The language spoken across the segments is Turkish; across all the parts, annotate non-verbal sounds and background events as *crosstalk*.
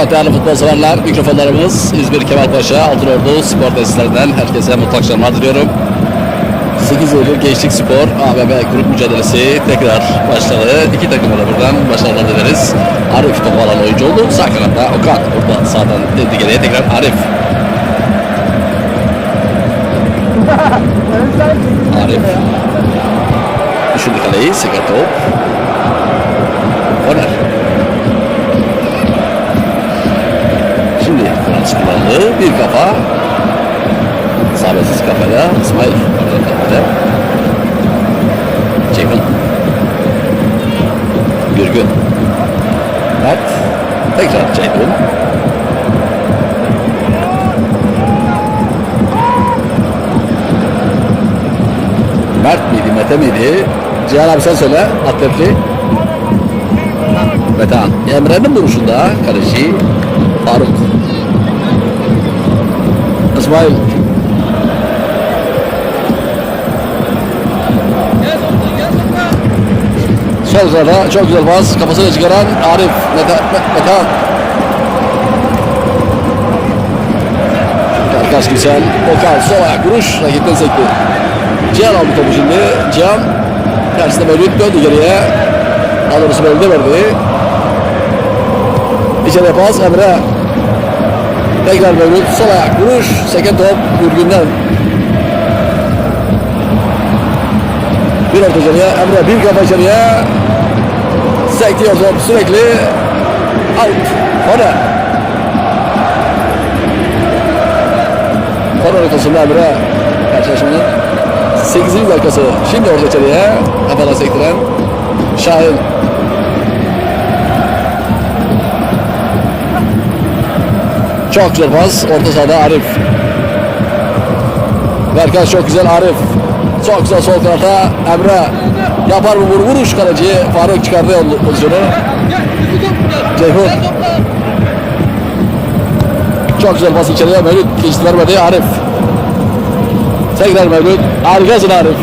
Evet değerli futbol severler, mikrofonlarımız İzmir Kemalpaşa Altınordu spor testlerinden herkese mutlu akşamlar diliyorum. 8 Eylül Gençlik Spor AVM grup mücadelesi tekrar başladı. İki takıma da buradan başarılar dileriz. Arif topu alan oyuncu oldu. Sağ kanatta Okan. Burada sağdan dedi geriye tekrar Arif. Arif. Düşündü kaleyi. Sekat top. Frans kullandı. Bir kafa. Sabesiz kafayla İsmail kafada. Ceyhun. Gürgün. Mert. Tekrar Ceyhun. Mert miydi, Mete miydi? Cihan abi sen söyle. Atletli. Metehan. Emre'nin vuruşunda kaleci Faruk. İsmail. Sol sırada çok güzel pas. Kafasını çıkaran Arif. Mete, Me- Metehan. Karkaş güzel. Okan sol ayak vuruş. Rakipten sekti. Cihan aldı topu şimdi. Cihan karşısında Mevlüt döndü geriye. Daha doğrusu Mevlüt'e verdi. İçeriye pas Emre. Tekrar Mevlüt sol ayak vuruş. Seken top Gürgün'den. Bir orta içeriye Emre bir kafa içeriye. Sektiyor top sürekli. Out. Korner. Korner ortasında Emre. Karşılaşmanın 8. dakikası. Şimdi orta içeriye. Kafadan sektiren Şahin. Çok güzel pas. Orta sahada Arif. Berkay çok güzel Arif. Çok güzel sol kanata Emre. Yapar mı vur vuruş kaleci. Faruk çıkardı yol pozisyonu. Ceyhun. Çok güzel pas içeriye. Mevlüt geçti vermedi Arif. Tekrar Mevlüt. Harikasın Arif.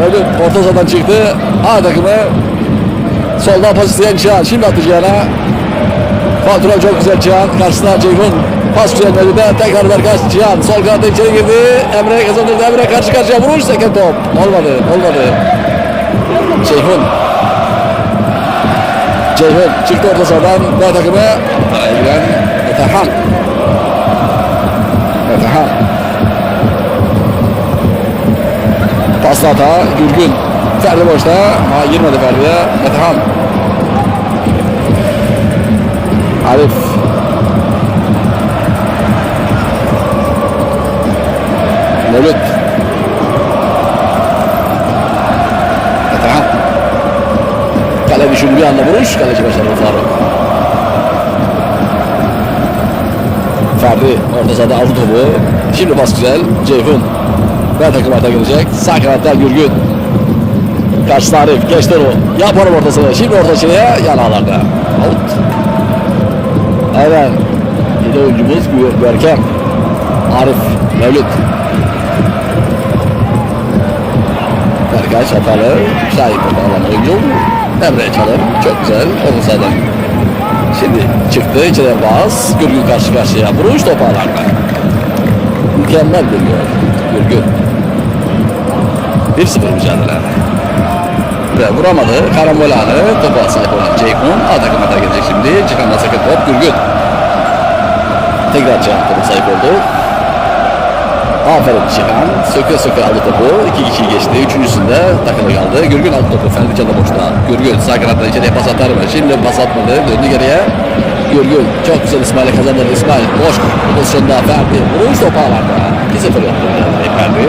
Mevlüt orta sahadan çıktı. A takımı. Soldan pas isteyen Cihan. Şimdi attı Cihan'a. Kontrol çok güzel Cihan. Karşısına Ceyhun. Pas güzel Mevlüt'e. Tekrar Berkaç Cihan. Sol kanatta içeri girdi. Emre kazandırdı. Emre karşı karşıya vuruş. Seken top. Olmadı. Olmadı. Ceyhun. Ceyhun çıktı orta sahadan. B takımı. İlgilen Metehan. Metehan. Pasla hata. Gürgün. Ferdi boşta. Ha girmedi Ferdi'ye. Metehan. Arif. Mevlüt. Metehan. Kale düşündü bir anda vuruş. Kaleci başarılı Faruk. Ferdi orta sahada aldı topu. Şimdi pas güzel. Ceyhun. Ben takım arta gelecek. Sağ kanatta Gürgün. Karşı Arif. Geçti o. Yap onun ortasını. Şimdi orta içeriye. Yan ağlarda. Out. Evet. Yedi oyuncumuz Görkem. Arif. Mevlüt. Berkaç hatalı. Şahit alan oyuncu. Emre Çalır. Çok güzel. Sağdan. Şimdi çıktı. içeriye bas. Gürgün karşı karşıya. Vuruş topu ağlarda. Mükemmel bir gol. Gürgün. 1-0 mücadele. Ve vuramadı. Karambol anı. Topu sahip olan Ceyhun. A takıma da gelecek şimdi. Cihan'la sakın top. Gürgün. Tekrar topu sahip oldu. Aferin Cihan. Söke söke aldı topu. İki kişi geçti. Üçüncüsünde takılı kaldı. Gürgün aldı topu. Ferdi Çalı boşta. Gürgün sağ kanattan içeriye pas atar mı? Şimdi pas atmadı. Döndü geriye. Gürgün çok güzel İsmail'e kazandırdı. İsmail boş pozisyonda Ferdi. Vuruş topu ağlarda. 2-0 yaptı. Ferdi.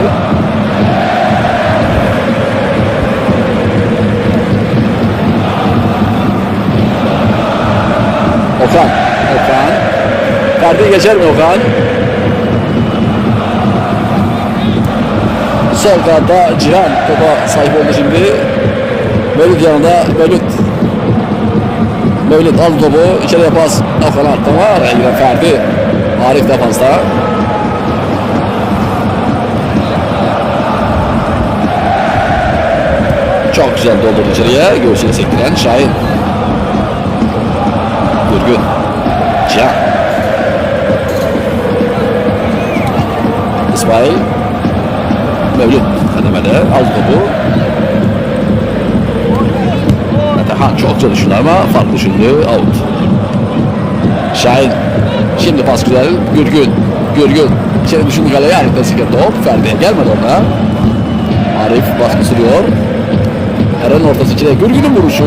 Okan. Okan. Ferdi geçer mi Okan? Kanatta Cihan topa sahip oldu şimdi. Mevlüt yanında Mevlüt. Mevlüt aldı topu. içeriye pas. Okan attı var. Yine Ferdi. Arif defansta. Çok güzel doldurdu içeriye. Göğsüne sektiren Şahin. Gürgün. Cihan. İsmail. Mevlüt kademede aldı topu. Metehan çok çalışıyor ama fark düşündü. Out. Şahin. Şimdi pas güzel. Gürgün. Gürgün. İçeri düşündü kaleye. Arif'ten sıkı top. Ferdi'ye gelmedi ona. Arif baskı sürüyor. Eren ortası içine Gürgün'ün vuruşu.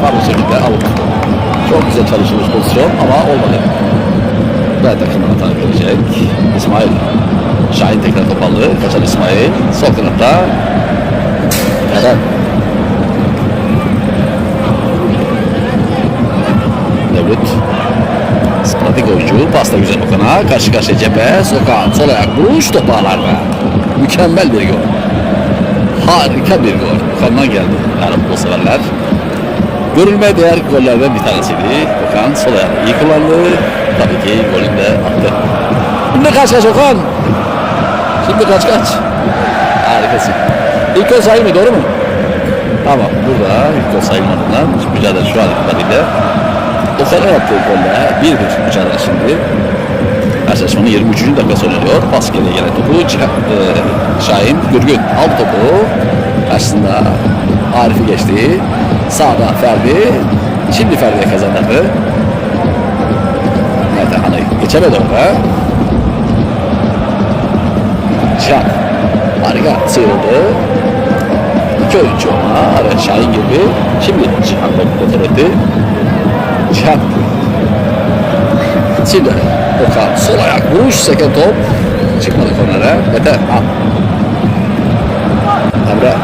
Farklı şekilde out. Çok güzel çalışılmış pozisyon ama olmadı. Ve takım hata verecek. İsmail. Şahin tekrar top aldı. Kaçan İsmail. Sol kanatta. Eren. Devlet. Pratik oyuncu. Pasta güzel Okan'a. Karşı karşıya cephe. Sokan. Sol ayak vuruş. Topu ağlarda. Mükemmel bir gol. Harika bir gol. Okan'dan geldi. Yani bu severler. Görülmeye değer gollerden bir tanesiydi. Okan sol ayağını iyi kullandı. Tabii ki golünü de attı. Şimdi kaç kaç Okan. Şimdi kaç kaç. Harikasın. İlk gol sayılmıyor doğru mu? Tamam burada ilk gol sayılmadığından mücadele şu an itibariyle Okan'a yaptığı golle 1-1 mücadele şimdi. Karşılaşmanın 23. dakikası oynanıyor. Pas geriye gelen topu Cihan, e, Şahin Gürgün aldı topu. Karşısında Arif'i geçti. Sağda Ferdi. Şimdi Ferdi'ye kazandırdı. Nerede Hanay? Geçemedi orada. Cihan. Harika sıyrıldı. İki oyuncu ama araya Şahin gibi. Şimdi Cihan kontrol etti. Cihan. Şimdi Okan sol ayak vuruş seken top. Çıkmadı kornere. Mete al. Emre.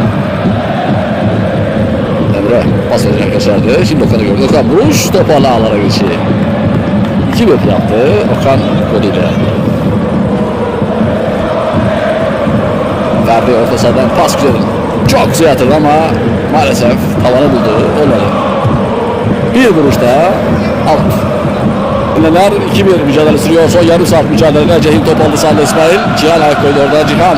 Emre pas verecek başardı. Şimdi Okan'ı gördü. Okan vuruş toparla ağlara geçiyor. 2-1 yaptı Okan golüyle. Verdi orta sahadan pas güzel. Çok güzel atıldı ama maalesef tavanı buldu. Olmadı. Bir vuruş daha out. Neler 2-1 mücadele sürüyor. Son yarım saat mücadelede Cehil top aldı sağda İsmail. Cihan ayak koydu orada Cihan.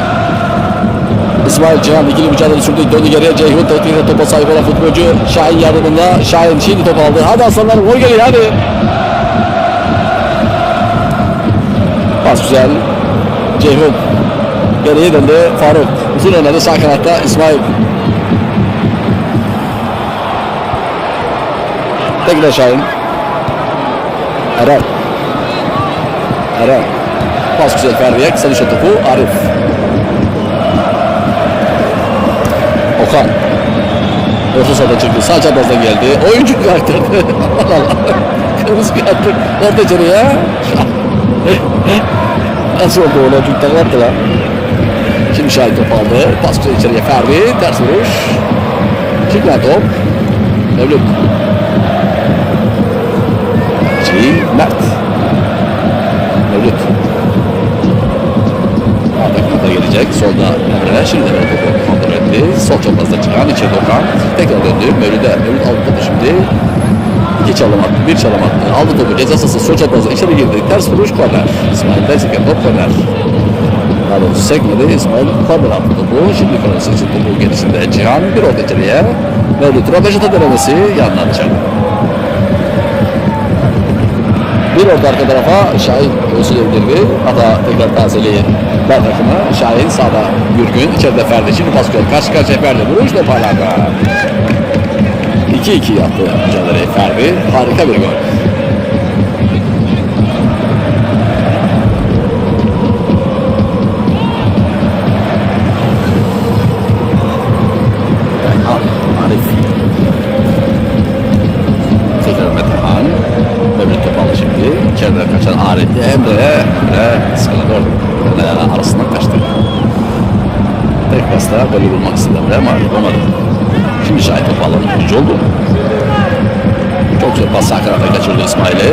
İsmail Cihan ikili mücadele sürdü. Döndü geriye Ceyhun tekniğinde topa sahip olan futbolcu Şahin yardımında. Şahin şimdi top aldı. Hadi aslanlar gol geliyor hadi. Pas güzel. Ceyhun. Geriye döndü Faruk. Uzun oynadı sağ kanatta İsmail. Tekrar Şahin. Eren. Eren. Pas güzel Ferdi'ye. Kısa düşen topu Arif. Okan. Orta sahada çıktı. Sağ çaprazdan geldi. Oyuncu karakteri. Allah *laughs* Allah. Kırmızı kartı. Orta içeriye. Nasıl oldu öyle? Çünkü takım attı lan. Şimdi Şahin top aldı. Pas güzel içeriye Ferdi. Ters vuruş. Çıkma top. Mevlüt. Şey, Mert. Mevlüt. Sağda da gelecek. Solda Emre. Şimdi de topu kontrol etti. Sol çaprazda çıkan içeri Okan. Tekrar döndü. Mevlüt'e. Mevlüt aldı topu şimdi. İki çalım attı. Bir çalım attı. Aldı topu. Ceza sahası sol çaprazda içeri girdi. Ters vuruş korner. İsmail'den seken top korner. Doğrusu sekmedi. İsmail korner attı topu. Şimdi kornersi için topu gerisinde. Cihan bir orta içeriye. Mevlüt Rabeşat'a denemesi yandan dışarı. Bir orta arka tarafa Şahin göğsüyle indirdi. Hata tekrar tazeliği ben takımı. Şahin sağda Gürgün. içeride Ferdi. Şimdi pas. Karşı karşıya Ferdi. Vuruş toparlarda. 2-2 yaptı mücadeleyi Ferdi. Harika bir gol. Al, Arif. Tekrar Metehan. Mevlüt Topal şimdi. İçeride kaçan Arif. Emre. Orada. Yani arasından kaçtı. Tek pasta golü bulmak istedi ama yapamadı. Şimdi Şahit Topal'ın ikinci oldu. Çok güzel pas sağ tarafa kaçırdı İsmail'i.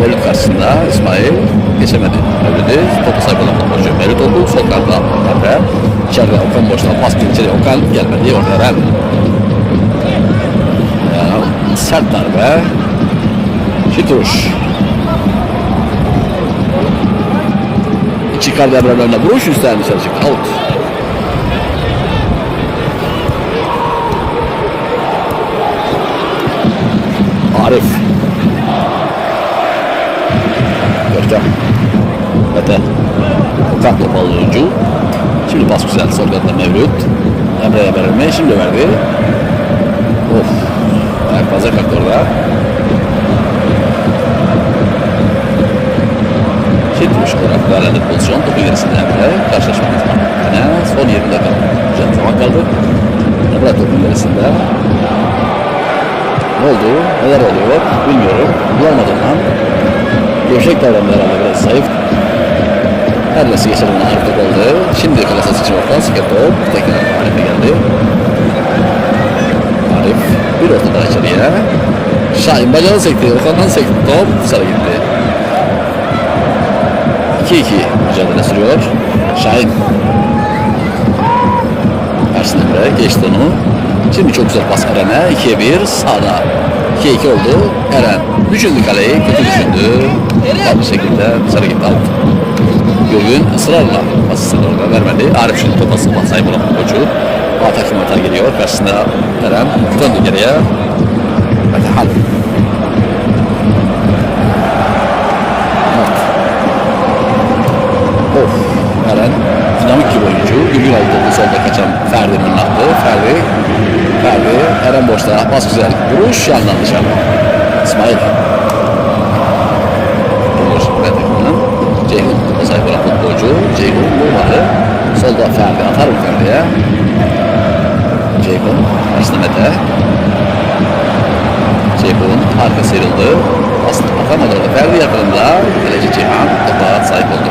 Mevlüt karşısında İsmail geçemedi. Mevlüt'ü topu olan futbolcu. Mevlüt oldu. Sol kanatta Emre. İçeride Okan boşluğa pas bir. Okan gelmedi. Orada Eren. Ya, sert darbe. Şituş. Çıkardı Emre'nin. Vuruş dışarı çıktı. Out. Mete. Okan top aldı oyuncu. Şimdi pas güzel. Sol kanatta Mevlüt. Emre'ye verir mi? Şimdi verdi. Of. Ayak fazla kalktı orada. Üç olarak değerlendirdi pozisyon. Topu gerisinde Emre. Karşılaşma yine son 20 dakika. Güzel zaman kaldı. Emre topun gerisinde. Ne oldu? Neler oluyor? Bilmiyorum. Bulamadım lan. Gevşek davrandı herhalde biraz zayıf. Her nesi geçelim ona artık oldu. Şimdi seçim ortadan siker top. Tekrar Arif'e geldi. Arif bir orta daha içeriye. Şahin bacağını sekti. Okan'dan sekti. Top dışarı gitti. 2-2 mücadele sürüyor. Şahin. Karşısında Emre geçti onu. Şimdi çok güzel pas Eren'e. 2'ye 1 sağda. 2-2 oldu. Eren düşündü kaleyi. Kötü düşündü. Aynı şekilde dışarı gitti alt. Gürgün ısrarla pası orada vermedi. Arif şimdi topası pas sahibi olan koçu. Atak atar geliyor. Karşısında Eren döndü geriye. Metehan. Evet. Of. Eren dinamik bir oyuncu. Gülgün aldı topu solda kaçan Ferdi'nin attı. Ferdi. Ferdi. Eren boşta. Bas güzel. Vuruş yandan dışarı. İsmail. Olur. Metehan'ın. Ceyhun. O sahip futbolcu. Ceyhun vurmadı. Solda Ferdi. Atar Ferdi'ye? Ceyhun. Karşısında Mete. Ceyhun. Arka sıyrıldı. Aslında atamadı orada. Ferdi yakınında. Kaleci Cihan. Topa sahip oldu.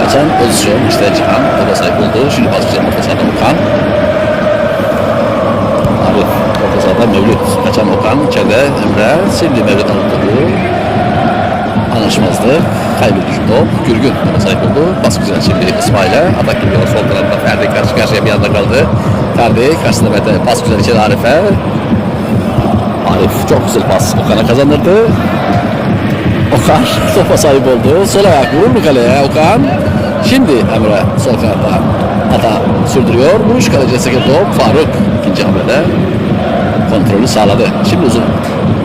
Kaçan pozisyon işte Cihan topa sahip oldu. Şimdi pas güzel orta sahada Okan. Arif orta sahada Mevlüt. Kaçan Okan içeride Emre. Şimdi Mevlüt aldı topu. Kaybettik top. Gürgün topa sahip oldu. Pas güzel şimdi İsmail'e. Atak geliyor sol tarafta. Ferdi karşı karşıya bir anda kaldı. Ferdi karşısında Mete. Pas güzel içeri Arif'e. Arif çok güzel pas. Okan'a kazandırdı. Okan *laughs* topa sahip oldu. Sol ayak vurur mu kaleye Okan? Şimdi Emre sol kanatta hata sürdürüyor. Vuruş kaleci seken top. Faruk ikinci hamlede kontrolü sağladı. Şimdi uzun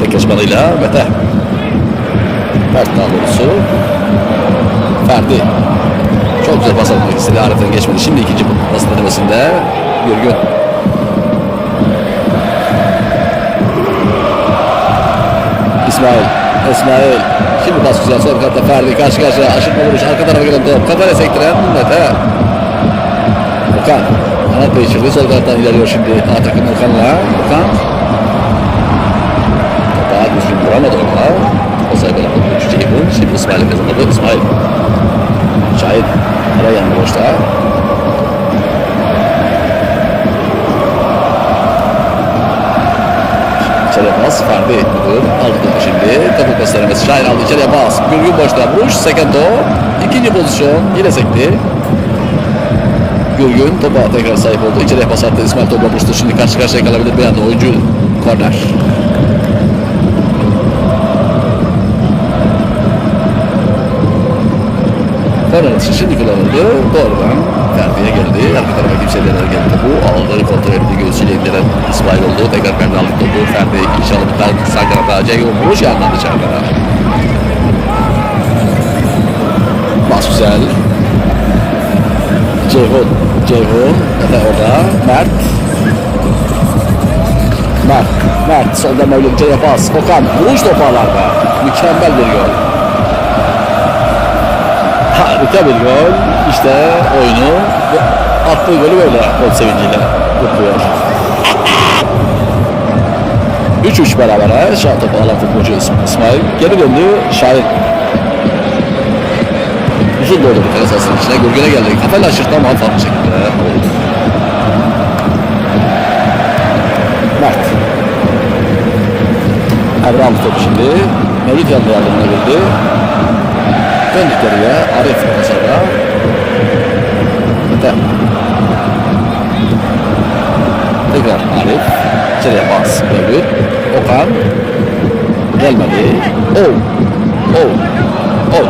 tekleşmanıyla Mete. Mert daha doğrusu. Ferdi. Çok güzel pas atmak istedi. Arif'ten geçmedi. Şimdi ikinci pas denemesinde Gürgün. İsmail. İsmail. Şimdi bas güzel sol katta Ferdi karşı karşıya aşırtma vuruş arka tarafa gelen top kafayla sektiren Mete. Okan. Kanat değiştirdi sol kanattan ilerliyor şimdi A takım Okan'la. Okan. Topa düzgün vuramadı orada. O sayı böyle Ceyhun. Şimdi İsmail'e kazandı. İsmail. Şahit. Ara yandı boşta. İçeriye pas. Ferdi müdür. Aldı topu şimdi. Topu pas denemesi. Şahin aldı içeriye pas. Gürgün boşta vuruş. Sekendo. İkinci pozisyon. Yine sekti. Gürgün topa tekrar sahip oldu. İçeriye pas attı. İsmail toplamıştı. Şimdi karşı karşıya kalabilir bir anda oyuncu. Korner kullanıldı. Doğrudan Ferdi'ye geldi. Arka tarafa kimseler geldi topu. Aldı. Kontrol etti. Göğsüyle indiren İsmail oldu. Tekrar Ferdi aldı topu. Ferdi inşallah bir tane sağ kanata. Ceyhun vuruş yandan dışarıda. Bas güzel. Ceyhun. Ceyhun. Orada. Mert. Mert. Mert. Solda Mevlüt Ceyhun pas. Okan. Vuruş topu alarda. Mükemmel bir gol. Harika bir gol. İşte oyunu attığı golü böyle gol sevinciyle kutluyor. 3-3 berabere. Şu an topu alan futbolcu İsm- İsmail. Geri döndü. Şahin. Uzun doğru bir kere sahasının içine. Gürgün'e geldi. Kafayla aşırttı ama farklı şekilde oldu. Mert. Emre aldı topu şimdi. Mevlüt yandı yardımına girdi. Döndük geriye. Arif mesela. Mete. Tekrar Arif. İçeriye bas. Mevlüt. Okan. Gelmedi. Oh. Oh. Oh.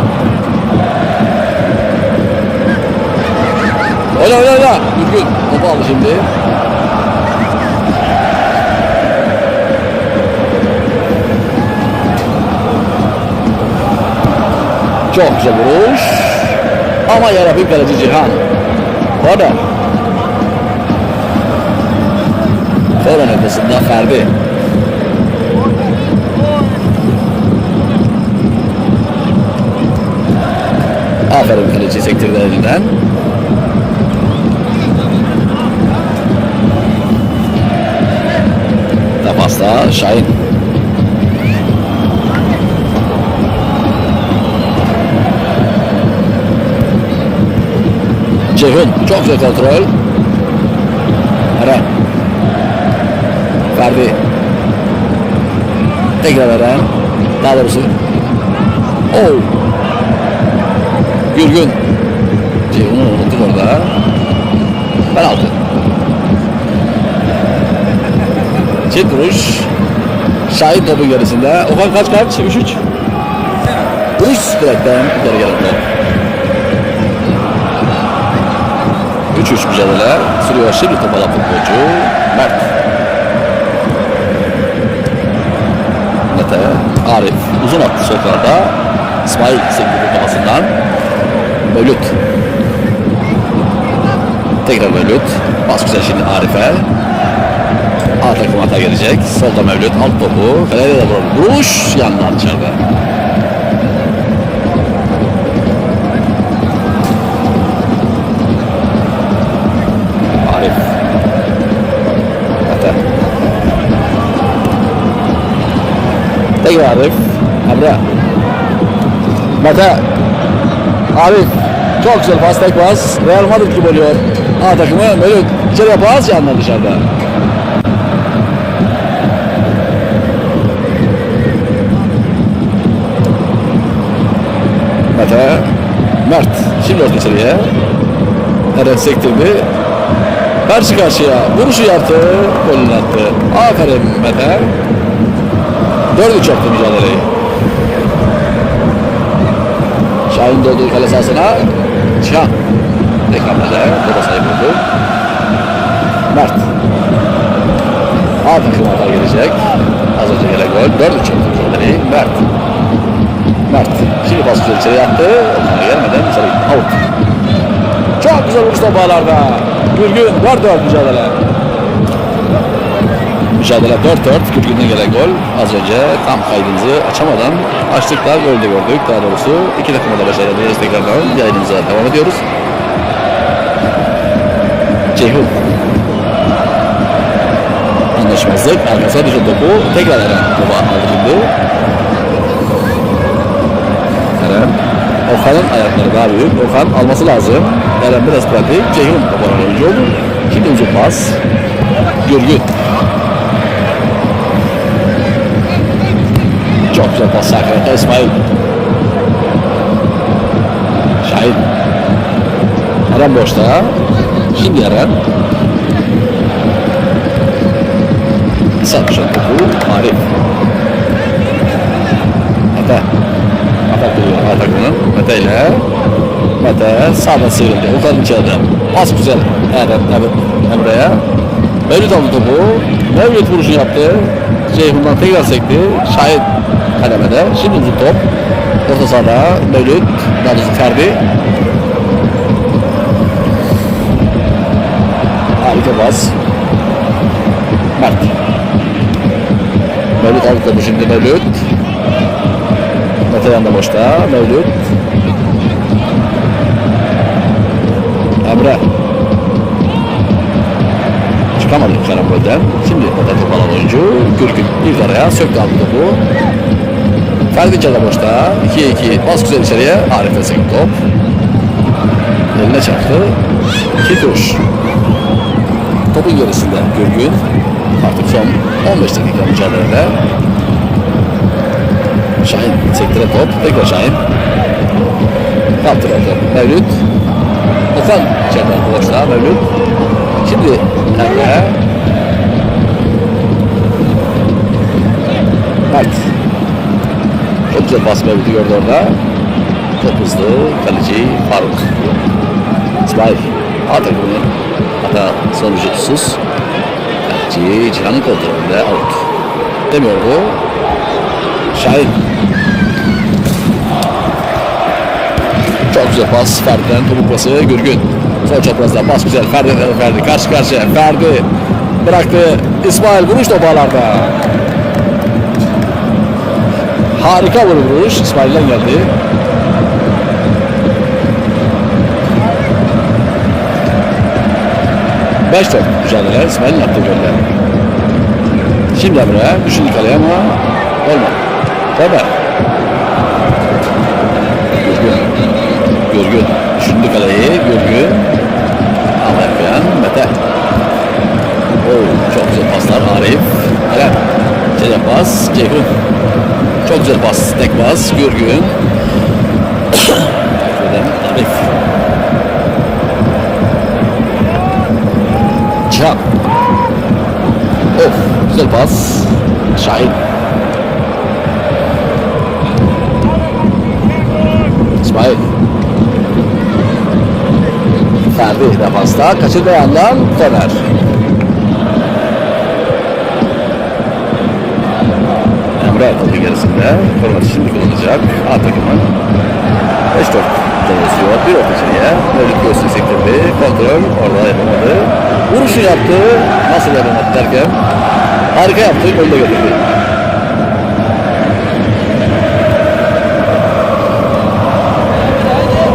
Oyna oyna oyna. Gürgün. Topu aldı şimdi. Çok güzel vuruş. Ama yarabbim kaleci Cihan. Orada. Foran noktasında Ferdi. Aferin kaleci sektirdi elinden. Defasta Şahin. Ceyhun çok güzel kontrol. Eren. Ferdi. Tekrar Eren. Daha doğrusu. Oh. Gürgün. Ceyhun'u unuttuk orada. Penaltı. Çift vuruş. Şahit topun gerisinde. Okan kaç kaç? 3-3. Vuruş direkten geri gelen top. 3-3 mücadele sürüyor. Şimdi top alan futbolcu Mert. Mete, Arif uzun attı sol kanada. İsmail sektirdi kafasından. Mevlüt. Tekrar Mevlüt. Bas güzel şimdi Arif'e. A takım hata gelecek. Solda Mevlüt. Alt topu. Kaleye de. Vuruş yandan dışarıda. Tekrar Arif. Emre. Mete. Arif. Çok güzel pas tek pas. Real Madrid gibi oluyor. A takımı Mevlüt. İçeriye pas yandan dışarıda. Mete. Mert. Şimdi orta içeriye. Eren sektirdi. Karşı karşıya vuruşu yaptı. Golünü attı. Aferin Mete. Dördü çaktı mücadeleyi. Şahin dolduğu kale sahasına. Cihan. Reklamede. Bu da sayı buldu. Mert. A takım hata gelecek. Az önce gelen gol. Dördü çaktı mücadeleyi. Mert. Mert. Şimdi pas güzel içeri yaptı. Onlara gelmeden içeri out. Çok güzel vuruş top ağlarda. Gürgün 4-4 mücadele. Mücadele 4-4. Gürgün'den gelen gol. Az önce tam kaydımızı açamadan açtık da golde gördük. Daha doğrusu iki takıma da başarılı diyoruz tekrardan. Yayınımıza devam ediyoruz. Ceyhun. Anlaşmazlık. Arkasına düşen topu tekrar Eren topa aldı. Eren. Okan'ın ayakları daha büyük. Okan alması lazım. Eren biraz pratik. Ceyhun toparlan oyuncu oldu. Şimdi uzun pas. Gürgün. Çok güzel pas Sakarya. İsmail. Şahin. Eren boşta. Şimdi Eren. Düşen topu. Arif. Mete. Atak duruyor Atakan'ın. Mete ile. Mete sağdan sıyrıldı. Okan içeride. Pas güzel. Eren, evet. Emre'ye. Mevlüt aldı topu. Mevlüt vuruşunu yaptı. Ceyhun'dan tekrar sekti. Şahit kademede. Şimdi uzun top. Orta sahada Mevlüt. Daha doğrusu Ferdi. Harika pas. Mert. Mevlüt aldı şimdi Mevlüt. Mete yanında boşta. Mevlüt. Emre. Çıkamadı karambolden. Şimdi Mete top alan oyuncu. Gürgün bir araya söktü aldı topu. Ferdi içeride boşta. 2'ye 2. Bas güzel içeriye. Arif'e sekti top. Eline çarptı. İki tuş. Topun gerisinde Gürgün. Artık son 15 dakika mücadelede. Şahin sektire top. Tekrar Şahin. Kaptı top. Mevlüt. Okan içeriden boşta. Mevlüt. Şimdi Emre. Mert. Çok güzel Mevlüt'ü gördü orada. Top hızlı. Kaleci Faruk. İsmail. A takımının hata sonucusuz. Kaleci Cihan'ın kontrolünde out. Demiyor bu. Şahin. Çok Çok güzel pas. Ferdi'den topuk pası. Gürgün. Sol çaprazda pas güzel. Ferdi, Ferdi karşı karşıya. Ferdi bıraktı. İsmail vuruş topu ağlarda. Harika bir vuruş. İsmail'den geldi. Beş top mücadele. İsmail'in attığı goller. Şimdi Emre düşündü kaleye ama olmadı. Tabii. Gürgün. Gürgün. Düşündü kaleyi. Gürgün. Arif. Eren. Çeyrek pas. Ceyhun. Çok güzel pas. Tek pas. Gürgün. Arif. Cihan. Of. Güzel pas. Şahin. İsmail. Ferdi defansta. Kaçırdı yandan. Korner. Emre topu gerisinde. Format şimdi kullanacak. A takımı. 5 top çalışıyor. Bir orta içeriye. Mevlüt göğsünü sektirdi. Kontrol orada yapamadı. Vuruşu yaptı. Nasıl yapamadı derken. Harika yaptı. Golde götürdü.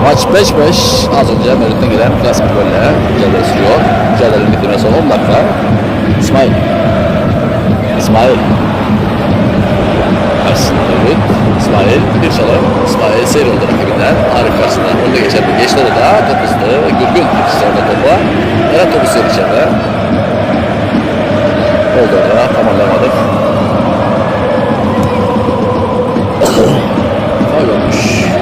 Maç 5-5. Az önce Mevlüt'ten gelen klas bir golle mücadele sürüyor. Mücadelenin bitimine son 10 dakika. İsmail. İsmail. Mevlüt. İsmail bir çalım. İsmail seyir oldu rakibinden. Arif karşısında. Onu da geçerdi. Geçti orada. Top hızlı. Gürgün ikisi orada topa. Eren topu seyir içeride. Oldu orada. Tamamlayamadık. Faul olmuş.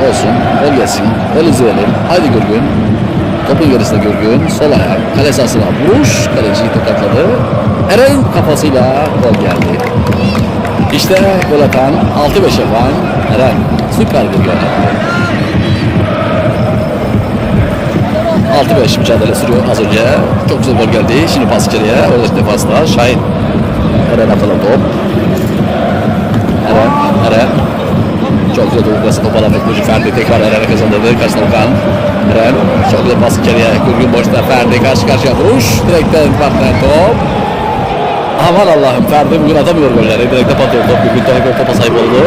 Olsun. Gol gelsin. Gol izleyelim. Haydi Gürgün. Topun gerisinde Gürgün. Sol ayak. Kale sahasına vuruş. Kaleciyi tokatladı. Eren kafasıyla gol geldi. İşte gol atan 6-5 yapan Eren. Süper bir gol attı. 6-5 mücadele sürüyor az önce. Çok güzel gol geldi. Şimdi pas içeriye. Orada defasla. Şahin. Eren atılan top. Eren. Eren. Çok güzel Douglas'ı top alan teknoloji Ferdi tekrar Eren'e kazandırdı. Karşısına Okan. Eren. Çok güzel pas içeriye. Gürgün boşta Ferdi karşı karşıya vuruş. Direkten partner top. Aman Allah'ım Ferdi bugün atamıyor golleri. Direkte patlıyor top. Gürgün tekrar topa sahip oldu.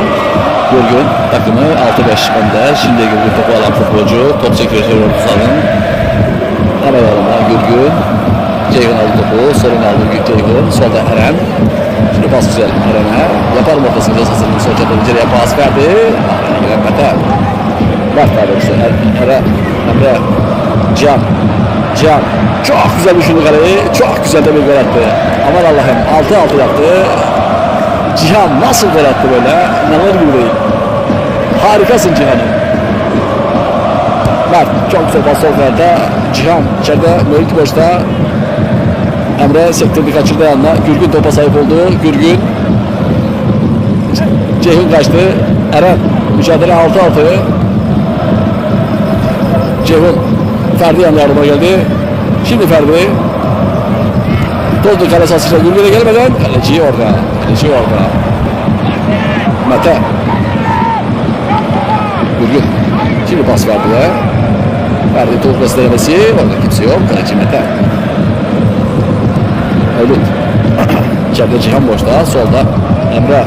Gürgün takımı 6-5 önde. Şimdi Gürgün topu alan futbolcu. Top çekiyor orta sahanın. Hemen yanında Gürgün. Ceyhun aldı topu. Sorun aldı Ceyhun. Solda Eren. Şimdi pas güzel Eren'e. Yapar ortasını cezasını? Sol çapı içeriye pas verdi. Eren Mete. Bak Er- Eren. Emre. Can. Can. Çok güzel düşündü kaleyi. Çok güzel de bir gol attı. Aman Allah'ım. 6-6 yaptı. Cihan nasıl gol attı böyle? İnanılır gibi değil. Harikasın Cihan'ım. Mert çok güzel pas kanatta. Cihan içeride Mevlüt boşta. Emre sektirdi kaçırdı yanına. Gürgün topa sahip oldu. Gürgün. Ce- Ceyhun kaçtı. Eren mücadele 6-6. Ceyhun Ferdi yanına yardıma geldi. Şimdi Ferdi. Doldu kale sahasıyla Gürgün'e gelmeden kaleci orada. Kaleci orada. Mete. Gürgün. Şimdi pas verdi ya. Ferdi top göstermesi. Orada kimse yok. Kaleci Mete. Mevlüt. *clears throat* İçeride Cihan boşta. Solda Emre.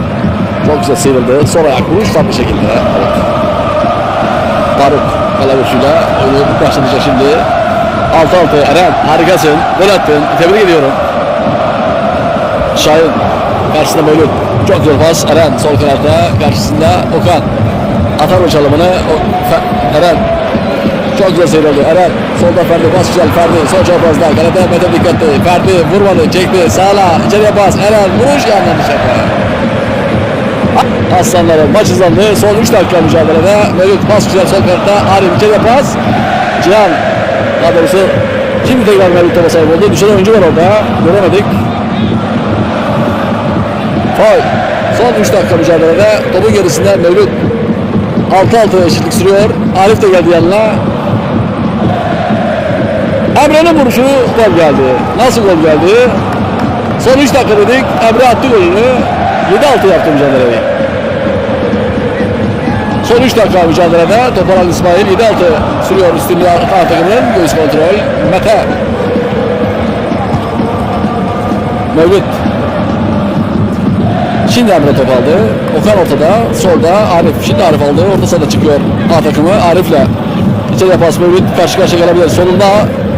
Çok güzel sıyrıldı. Sol ayak vuruş tam bir şekilde. Evet. Faruk kale vuruşuyla oyunu başlayacak şimdi. 6-6 Eren harikasın. Gol attın. Tebrik ediyorum. Şahin karşısında Mevlüt. Çok güzel pas. Eren sol kanatta. Karşısında Okan. Atar o çalımını. O, Eren çok güzel sıyrıldı. Eren solda Ferdi bas güzel Ferdi sol çaprazda. Kalede Mete dikkatli. Ferdi vurmadı çekti. Sağla içeriye bas. Eren vuruş yandan dışarıda. Aslanların maç hızlandı. Son 3 dakika mücadelede. Mevlüt pas güzel sol kanatta. Arif içeriye pas. Cihan daha doğrusu şimdi tekrar Mevlüt topa sahip oldu. Düşen oyuncu var orada. Göremedik. Faul. Son 3 dakika mücadelede topun gerisinde Mevlüt 6-6 eşitlik sürüyor. Arif de geldi yanına. Emre'nin vuruşu gol geldi. Nasıl gol geldi? Son 3 dakika dedik. Emre attı golünü. 7-6 yaptı mücadeleyi. Son 3 dakika mücadelede toparan İsmail 7-6 sürüyor üstünlüğü arka takımının göğüs kontrol. Mete. Mevlüt. Şimdi Emre top aldı. Okan ortada. Solda Arif. Şimdi Arif aldı. Orta sahada çıkıyor. A takımı Arif'le. İçeriye pas Mevlüt. Karşı karşıya gelebilir. Solunda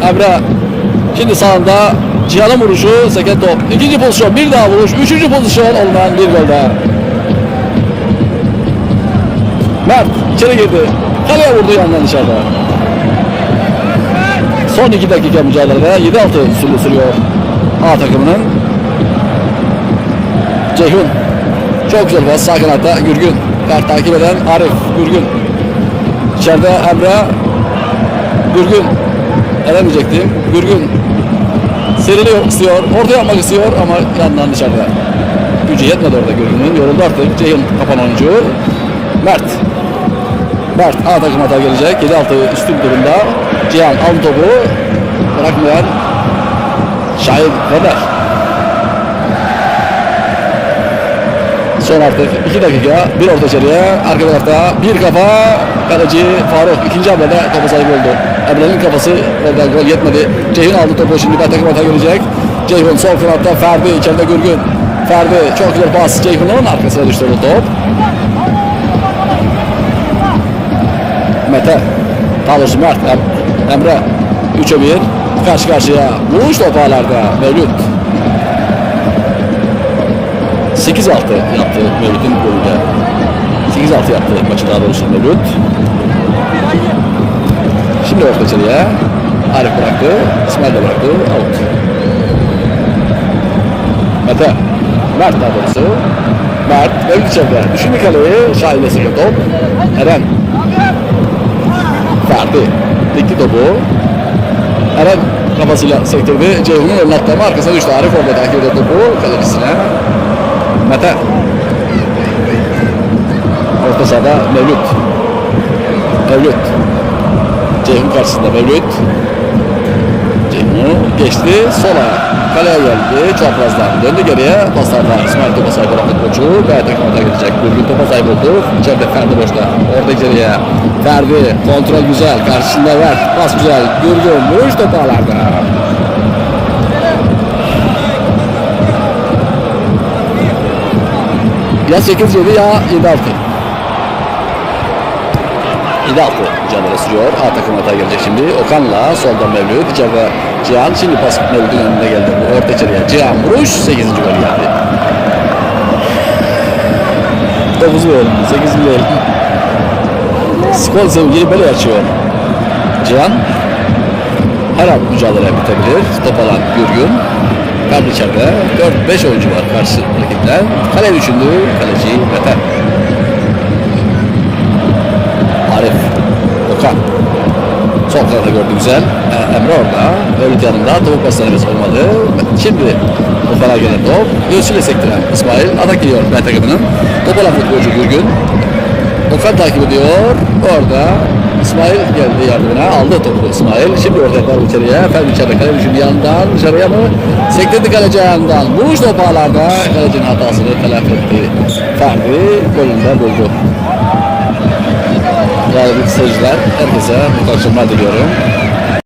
Emre. Şimdi sağında Cihan'ın vuruşu. Seket top. İkinci pozisyon. Bir daha vuruş. Üçüncü pozisyon. Olmayan bir gol daha. Mert içeri girdi. Kaleye vurdu yandan dışarıda. Son iki dakika mücadelede 7-6 sürü sürüyor A takımının. Ceyhun. Çok güzel bas sağ kanatta Gürgün. Kart takip eden Arif Gürgün. İçeride Emre Gürgün. Elemeyecekti. Gürgün. Seriliyor istiyor. Orta yapmak istiyor ama yandan dışarıda. Gücü yetmedi orada Gürgün'ün. Yoruldu artık. Ceyhun kapan oyuncu. Mert. Mert A takım hata gelecek. 7-6 üstün durumda. Cihan aldı topu. Bırakmayan Şahin Kader. Son artık 2 dakika. Bir orta içeriye. Arka tarafta bir kafa. Kaleci Faruk. ikinci hamlede topa sahip oldu. Emre'nin kafası oradan gol yetmedi. Ceyhun aldı topu. Şimdi bir takım hata gelecek. Ceyhun sol kanatta Ferdi. içeride Gürgün. Ferdi çok güzel pas. Ceyhun'un arkasına düştü bu top. Mete. Daha doğrusu Mert. Em- Emre. 3'e 1. Karşı karşıya. Vuruş toparlarda. Mevlüt. 8-6 yaptı Mevlüt'ün golüyle. 8-6 yaptı maçı daha doğrusu Mevlüt. Şimdi orta içeriye. Arif bıraktı. İsmail de bıraktı. Out. Mete. Mert daha doğrusu. Mert. Mevlüt içeride. Düşündü kaleyi. Şahin'e sıkıyor top. Eren. Ferdi. Dikti topu. Eren kafasıyla sektirdi. Ceyhun'un önüne attı ama arkasına düştü. Arif orada takip ediyor topu. Kalecisine. Mete. Orta sahada Mevlüt. Mevlüt. Ceyhun karşısında Mevlüt. Ceyhun'u geçti. Sola. Kaleye geldi. Çaprazdan döndü geriye. Paslarda İsmail topa sahip olan futbolcu. B takımına gelecek. Gürgün topa sahip oldu. İçeride Ferdi boşta. Orada içeriye. Ferdi. Kontrol güzel. Karşısında ver. Pas güzel. Gürgün. Vuruş topu Ya 8-7 ya 7-6. 7-6 mücadele sürüyor. A takım hata gelecek şimdi. Okan'la soldan Mevlüt. İçeride Cihan. Şimdi pas Mevlüt'ün önüne geldi. Orta içeriye. Cihan vuruş. 8. gol geldi. 9 gol. 8 gol. Skor sevgili böyle açıyor. Cihan. Her an mücadele bitebilir. Top alan Gürgün. Kaldı içeride. 4-5 oyuncu var karşı rakipten. Kale düşündü. Kaleci Mete. Arif. Okan. Sol kanadı gördü güzel. Ee, Emre orada. Mevlüt yanında. Topuk paslarına olmadı. Şimdi Okan'a gelen top. Göğsüyle sektiren İsmail. Atak geliyor B takımının. Top alan futbolcu Gürgün. Okan takip ediyor. Orada İsmail geldi yardımına. Aldı topu İsmail. Şimdi doğru içeriye. Efendim içeride kale düşündü yandan. Dışarıya mı? Sektirdi kaleci ayağından. Vuruş topu ağlarda. Kalecinin hatasını telafi etti. Ferdi golünden buldu. Değerli seyirciler, herkese mutlu diliyorum.